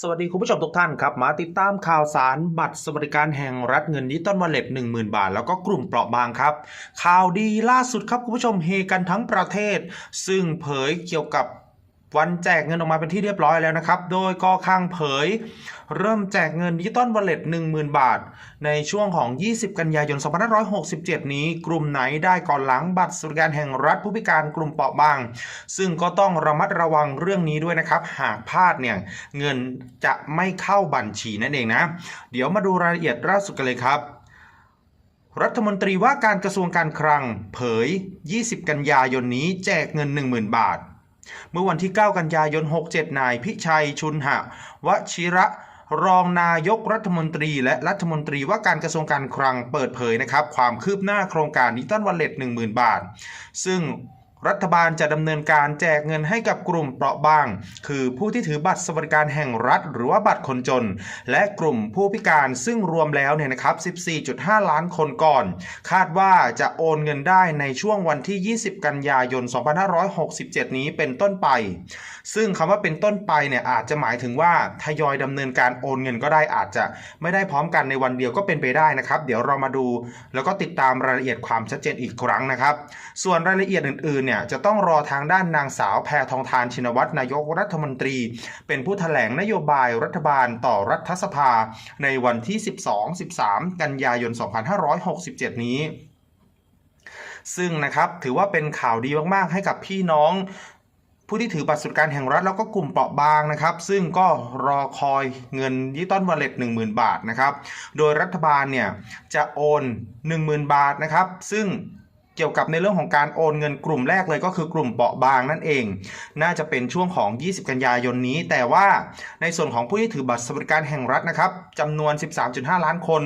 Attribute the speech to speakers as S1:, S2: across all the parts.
S1: สวัสดีคุณผู้ชมทุกท่านครับ มาติดตามข่าวสารบัตรสวัสดิการแห่งรัฐเงินดิจิตอลวอลเล็ต10,000 บาท แล้วก็กลุ่มเปราะบางครับ ข่าวดีล่าสุดครับคุณผู้ชมเฮกันทั้งประเทศ ซึ่งเผยเกี่ยวกับ วันแจกเงินออกมาเป็นที่เรียบร้อยแล้วนะครับ โดยกอข้างเผย เริ่มแจกเงินดิจิตอลวอลเล็ต10,000 บาท ในช่วงของ 20 กันยายน 2567 นี้ กลุ่มไหนได้ก่อนหลังบัตรสวัสดิการแห่งรัฐผู้พิการกลุ่มเปราะบาง ซึ่งก็ต้องระมัดระวังเรื่องนี้ด้วยนะครับ หากพลาดเนี่ยเงินจะไม่เข้าบัญชีนั่นเองนะ เดี๋ยวมาดูรายละเอียดล่าสุดกันเลยครับรัฐมนตรีว่าการกระทรวงการคลัง เผย 20 กันยายนนี้แจกเงิน 10,000 บาท เมื่อวันที่ 9 กันยายน 67 นายพิชัยชุนหะวชิระรองนายกรัฐมนตรีและรัฐมนตรีว่าการกระทรวงการคลังเปิดเผยนะครับ ความคืบหน้าโครงการดิจิตอลวอลเล็ต10,000 บาท ซึ่ง รัฐบาลจะดำเนินการแจกเงินให้กับกลุ่มเปราะบาง คือผู้ที่ถือบัตรสวัสดิการแห่งรัฐ หรือว่าบัตรคนจน และกลุ่มผู้พิการซึ่งรวมแล้วเนี่ยนะครับ 14.5 ล้านคนก่อน คาดว่าจะโอนเงินได้ในช่วงวันที่ 20 กันยายน 2567 นี้เป็นต้นไป ซึ่งคำว่าเป็นต้นไปเนี่ยอาจจะหมายถึงว่าทยอยดำเนินการโอนเงินก็ได้อาจจะไม่ได้พร้อมกันในวันเดียวก็เป็นไปได้นะครับ เดี๋ยวเรามาดู แล้วก็ติดตามรายละเอียดความชัดเจนอีกครั้งนะครับ ส่วนรายละเอียดอื่นๆเนี่ยจะต้องรอทางด้านนางสาวแพทองทานชินวัตรนายกรัฐมนตรี เป็นผู้แถลงนโยบายรัฐบาลต่อรัฐสภา ในวันที่ 12-13 กันยายน 2567 นี้ ซึ่งนะครับถือว่าเป็นข่าวดีมากๆ ให้กับพี่น้องผู้ที่ถือบัตรสวัสดิการแห่งรัฐแล้วก็กลุ่มเปราะบางนะครับ ซึ่งก็รอคอยเงินดิจิตอลวอลเล็ต10,000บาทนะครับ โดยรัฐบาลเนี่ยจะโอน 10,000 บาทนะครับ ซึ่ง เกี่ยวกับในเรื่องของการโอนเงินกลุ่มแรกเลยก็คือกลุ่มเปราะบางนั่นเอง น่าจะเป็นช่วงของ 20 กันยายนนี้ แต่ว่าในส่วนของผู้ที่ถือบัตรสวัสดิการแห่งรัฐนะครับจำนวน 13.5 ล้านคน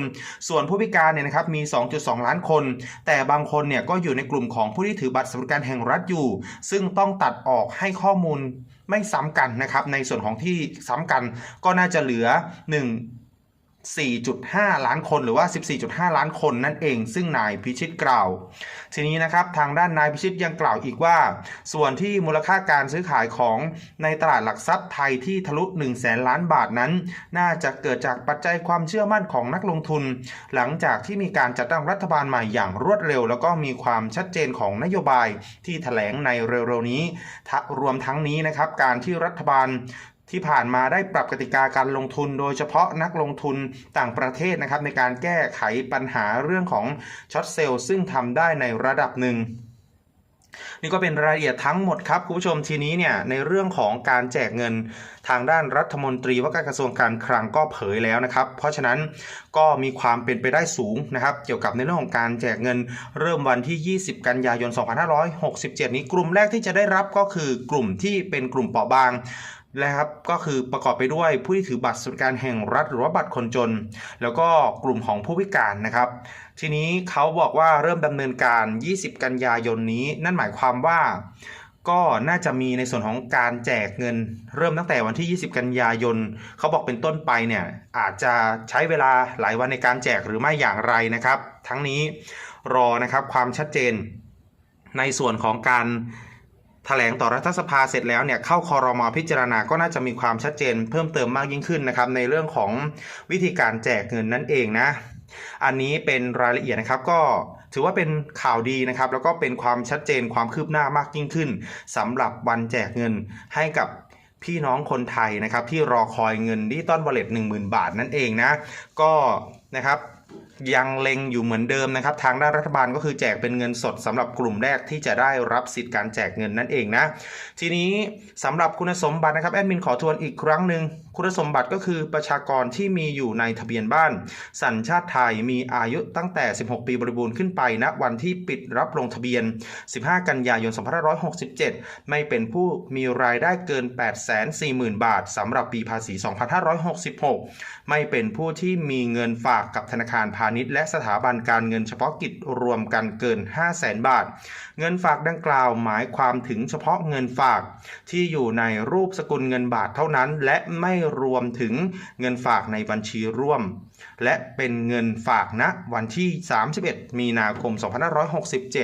S1: ส่วนผู้พิการเนี่ยนะครับมี 2.2 ล้านคน แต่บางคนเนี่ยก็อยู่ในกลุ่มของผู้ที่ถือบัตรสวัสดิการแห่งรัฐอยู่ ซึ่งต้องตัดออกให้ข้อมูลไม่ซ้ำกันนะครับในส่วนของที่ซ้ำกันก็น่าจะเหลือ 1 4.5 ล้านคนหรือว่า 14.5 ล้านคนนั่นเอง ซึ่งนายพิชิตกล่าว ทีนี้นะครับทางด้านนายพิชิตยังกล่าวอีกว่า ส่วนที่มูลค่าการซื้อขายของในตลาดหลักทรัพย์ไทยที่ทะลุ 1 0 0 0 0แสนล้านบาทนั้น น่าจะเกิดจากปัจจัยความเชื่อมั่นของนักลงทุน หลังจากที่มีการจัดตั้งรัฐบาลใหม่อย่างรวดเร็ว แล้วก็มีความชัดเจนของนโยบายที่แถลงในเร็วๆนี้รวมทั้งนี้นะครับการที่รัฐบาล ที่ผ่านมาได้ปรับกติกาการลงทุน โดยเฉพาะนักลงทุนต่างประเทศนะครับในการแก้ไขปัญหาเรื่องของช็อตเซลล์ซึ่งทำได้ในระดับหนึ่งนี่ก็เป็นรายละเอียดทั้งหมดครับคุณผู้ชมทีนี้เนี่ยในเรื่องของการแจกเงินทางด้านรัฐมนตรีว่าการกระทรวงการคลังก็เผยแล้วนะครับ เพราะฉะนั้นก็มีความเป็นไปได้สูงนะครับ เกี่ยวกับในเรื่องของการแจกเงินเริ่มวันที่ 20 กันยายน 2567 นี้กลุ่มแรกที่จะได้รับก็คือกลุ่มที่เป็นกลุ่มเปราะบาง นะครับก็คือประกอบไปด้วยผู้ที่ถือบัตรสวัสดิการแห่งรัฐหรือว่าบัตรคนจน แล้วก็กลุ่มของผู้พิการนะครับ ทีนี้เขาบอกว่าเริ่มดำเนินการ 20 กันยายนนี้ นั่นหมายความว่าก็น่าจะมีในส่วนของการแจกเงิน เริ่มตั้งแต่วันที่ 20 กันยายนเขาบอกเป็นต้นไปเนี่ยอาจจะใช้เวลาหลายวันในการแจกหรือไม่อย่างไรนะครับ ทั้งนี้รอนะครับความชัดเจนในส่วนของการ แถลงต่อรัฐสภาเสร็จแล้วเนี่ยเข้าคอรมอพิจารณาก็น่าจะมีความชัดเจนเพิ่มเติมมากยิ่งขึ้นนะครับในเรื่องของวิธีการแจกเงินนั่นเองนะ อันนี้เป็นรายละเอียดนะครับก็ถือว่าเป็นข่าวดีนะครับ แล้วก็เป็นความชัดเจนความคืบหน้ามากยิ่งขึ้นสำหรับวันแจกเงินให้กับพี่น้องคนไทยนะครับที่รอคอยเงินดิจิตอลวอลเล็ต10,000บาทนั่นเองนะ ก็นะครับ ยังเล็งอยู่เหมือนเดิมนะครับ ทางด้านรัฐบาลก็คือแจกเป็นเงินสดสำหรับกลุ่มแรกที่จะได้รับสิทธิ์การแจกเงินนั่นเองนะ ทีนี้สำหรับคุณสมบัตินะครับแอดมินขอทวนอีกครั้งหนึ่งคุณสมบัติก็คือประชากรที่มีอยู่ในทะเบียนบ้าน สัญชาติไทยมีอายุตั้งแต่ 16 ปีบริบูรณ์ขึ้นไปณวันที่ปิดรับลงทะเบียน 15 กันยายน 2567 ไม่เป็นผู้มีรายได้เกิน 840,000 บาทสำหรับปีภาษี 2566 ไม่เป็นผู้ที่มีเงินฝากกับธนาคารพาณิชย์และสถาบันการเงินเฉพาะกิจรวมกันเกิน 500,000บาท เงินฝากดังกล่าวหมายความถึงเฉพาะเงินฝากที่อยู่ในรูปสกุลเงินบาทเท่านั้น และไม่รวมถึงเงินฝากในบัญชีร่วม และเป็นเงินฝากณวันที่ 31 มีนาคม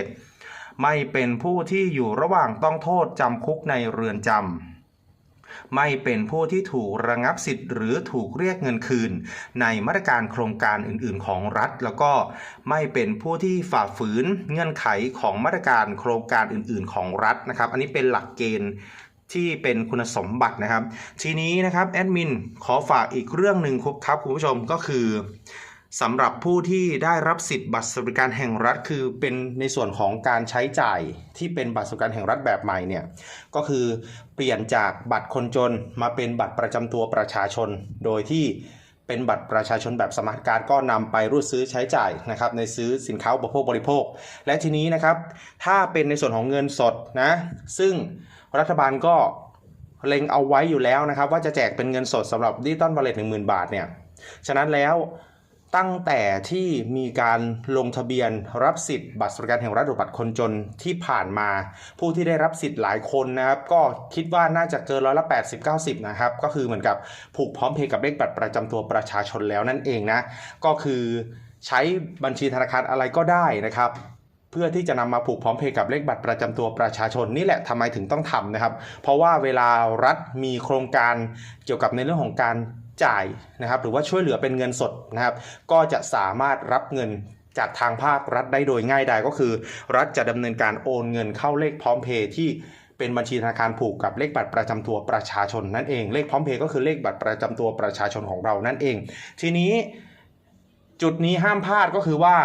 S1: 2567 ไม่เป็นผู้ที่อยู่ระหว่างต้องโทษจำคุกในเรือนจำ ไม่เป็นผู้ที่ถูกระงับสิทธิ์หรือถูกเรียกเงินคืน ในมาตรการโครงการอื่น ๆ ของรัฐ แล้วก็ไม่เป็นผู้ที่ฝ่าฝืนเงื่อนไขของมาตรการโครงการอื่น ๆ ของรัฐนะครับ อันนี้เป็นหลักเกณฑ์ที่เป็นคุณสมบัตินะครับ ทีนี้นะครับแอดมินขอฝากอีกเรื่องหนึ่งครับคุณผู้ชมก็คือ สำหรับผู้ที่ได้รับสิทธิ์บัตรสวัสดิการแห่งรัฐ คือเป็นในส่วนของการใช้จ่ายที่เป็นบัตรสวัสดิการแห่งรัฐแบบใหม่เนี่ยก็คือเปลี่ยนจากบัตรคนจนมาเป็นบัตรประจำตัวประชาชน โดยที่เป็นบัตรประชาชนแบบสมาร์ทการ์ดก็นำไปรูดซื้อใช้จ่ายนะครับในซื้อสินค้าอุปโภคบริโภค และทีนี้นะครับ ถ้าเป็นในส่วนของเงินสดนะซึ่งรัฐบาลก็เล็งเอาไว้อยู่แล้วนะครับ ว่าจะแจกเป็นเงินสดสำหรับดิจิตอลวอลเล็ตหนึ่งหมื่นบาทเนี่ยฉะนั้นแล้ว ตั้งแต่ที่มีการลงทะเบียนรับสิทธิ์บัตรสวัสดิการแห่งรัฐหรือบัตรคนจนที่ผ่านมา ผู้ที่ได้รับสิทธิ์หลายคนนะครับ ก็คิดว่าน่าจะเกินร้อยละ80 90นะครับ ก็คือเหมือนกับผูกพร้อมเพย์กับเลขบัตรประจำตัวประชาชนแล้วนั่นเองนะ ก็คือใช้บัญชีธนาคารอะไรก็ได้นะครับเพื่อที่จะนำมาผูกพร้อมเพย์กับเลขบัตรประจำตัวประชาชนนี่แหละทำไมถึงต้องทำนะครับ เพราะว่าเวลารัฐมีโครงการเกี่ยวกับในเรื่องของการ จ่ายนะครับหรือว่าช่วยเหลือเป็นเงินสดนะครับ ก็จะสามารถรับเงินจากทางภาครัฐได้โดยง่ายดายก็คือ รัฐจะดำเนินการโอนเงินเข้าเลขพร้อมเพย์ที่เป็นบัญชีธนาคารผูกกับเลขบัตรประจำตัวประชาชนนั่นเอง เลขพร้อมเพย์ก็คือเลขบัตรประจำตัวประชาชนของเรานั่นเอง ทีนี้จุดนี้ห้ามพลาดก็คือว่า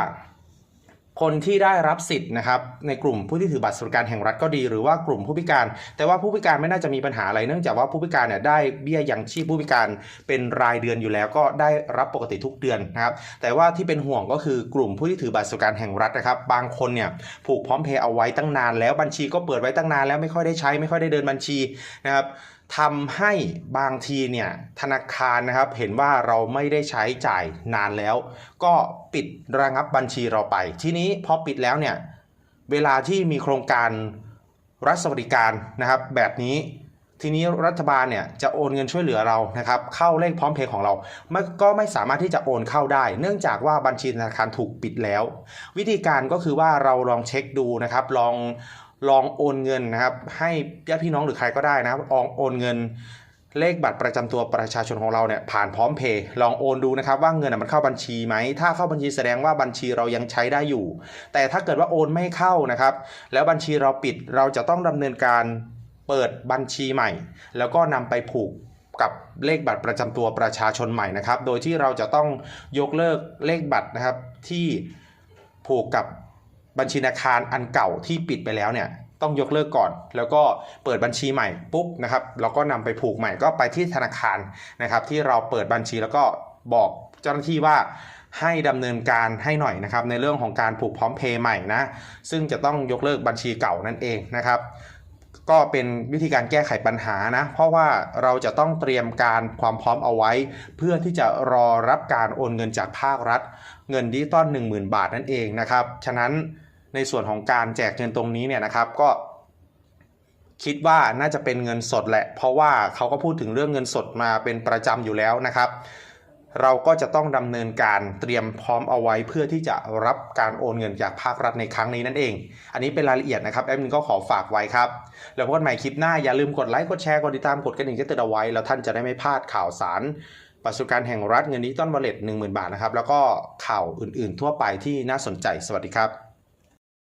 S1: คนที่ได้รับสิทธิ์นะครับในกลุ่มผู้ที่ถือบัตรสวัสดิการแห่งรัฐก็ดี หรือว่ากลุ่มผู้พิการ แต่ว่าผู้พิการไม่น่าจะมีปัญหาอะไรเนื่องจากว่าผู้พิการเนี่ยได้เบี้ยยังชีพผู้พิการเป็นรายเดือนอยู่แล้ว ก็ได้รับปกติทุกเดือนนะครับแต่ว่าที่เป็นห่วงก็คือกลุ่มผู้ที่ถือบัตรสวัสดิการแห่งรัฐนะครับ บางคนเนี่ยผูกพร้อมเพย์เอาไว้ตั้งนาน แล้วบัญชีก็เปิดไว้ตั้งนานแล้วไม่ค่อยได้ใช้ไม่ค่อยได้เดินบัญชีนะครับ ทำให้บางทีเนี่ยธนาคารนะครับเห็นว่าเราไม่ได้ใช้จ่ายนานแล้ว ก็ปิดระงับบัญชีเราไป ทีนี้พอปิดแล้วเนี่ยเวลาที่มีโครงการรัฐสวัสดิการนะครับ แบบนี้ทีนี้รัฐบาลเนี่ยจะโอนเงินช่วยเหลือเรานะครับ เข้าเลขพร้อมเพย์ของเรามันก็ไม่สามารถที่จะโอนเข้าได้ เนื่องจากว่าบัญชีธนาคารถูกปิดแล้ว วิธีการก็คือว่าเราลองเช็คดูนะครับ ลอง ลองโอนเงินนะครับ ให้ญาติพี่น้องหรือใครก็ได้นะครับลองโอนเงินเลขบัตรประจำตัวประชาชนของเราเนี่ยผ่านพร้อมเพย์ลองโอนดูนะครับว่าเงินนะมันเข้าบัญชีไหม ถ้าเข้าบัญชีแสดงว่าบัญชีเรายังใช้ได้อยู่ แต่ถ้าเกิดว่าโอนไม่เข้านะครับ แล้วบัญชีเราปิดเราจะต้องดำเนินการเปิดบัญชีใหม่ แล้วก็นำไปผูกกับเลขบัตรประจำตัวประชาชนใหม่นะครับ โดยที่เราจะต้องยกเลิกเลขบัตรนะครับที่ผูกกับ บัญชีธนาคารอันเก่าที่ปิดไปแล้วเนี่ยต้องยกเลิกก่อน แล้วก็เปิดบัญชีใหม่ปุ๊บนะครับเราก็นำไปผูกใหม่ก็ไปที่ธนาคารนะครับที่เราเปิดบัญชีแล้วก็บอกเจ้าหน้าที่ว่าให้ดำเนินการให้หน่อยนะครับในเรื่องของการผูกพร้อมเพย์ใหม่นะซึ่งจะต้องยกเลิกบัญชีเก่านั่นเองนะครับ ก็เป็นวิธีการแก้ไขปัญหานะ เพราะว่าเราจะต้องเตรียมการความพร้อมเอาไว้ เพื่อที่จะรอรับการโอนเงินจากภาครัฐ เงินดิจิตอล10,000 บาทนั่นเองนะครับ ฉะนั้นในส่วนของการแจกเงินตรงนี้เนี่ยนะครับก็คิดว่าน่าจะเป็นเงินสดแหละ เพราะว่าเขาก็พูดถึงเรื่องเงินสดมาเป็นประจำอยู่แล้วนะครับ เราก็จะต้องดำเนินการเตรียมพร้อมเอาไว้เพื่อที่จะรับการโอนเงินจากภาครัฐในครั้งนี้นั่นเอง อันนี้เป็นรายละเอียดนะครับแอดมินก็ขอฝากไว้ครับ แล้วพบกันใหม่คลิปหน้าอย่าลืมกดไลค์กดแชร์กดติดตามกดกระดิ่งแจ้งเตือนเอาไว้ แล้วท่านจะได้ไม่พลาดข่าวสารประสบการณ์แห่งรัฐเงินดิจิตอลวอลเล็ตหนึ่งหมื่นบาทนะครับแล้วก็ข่าวอื่นๆ ทั่วไปที่น่าสนใจสวัสดีครับ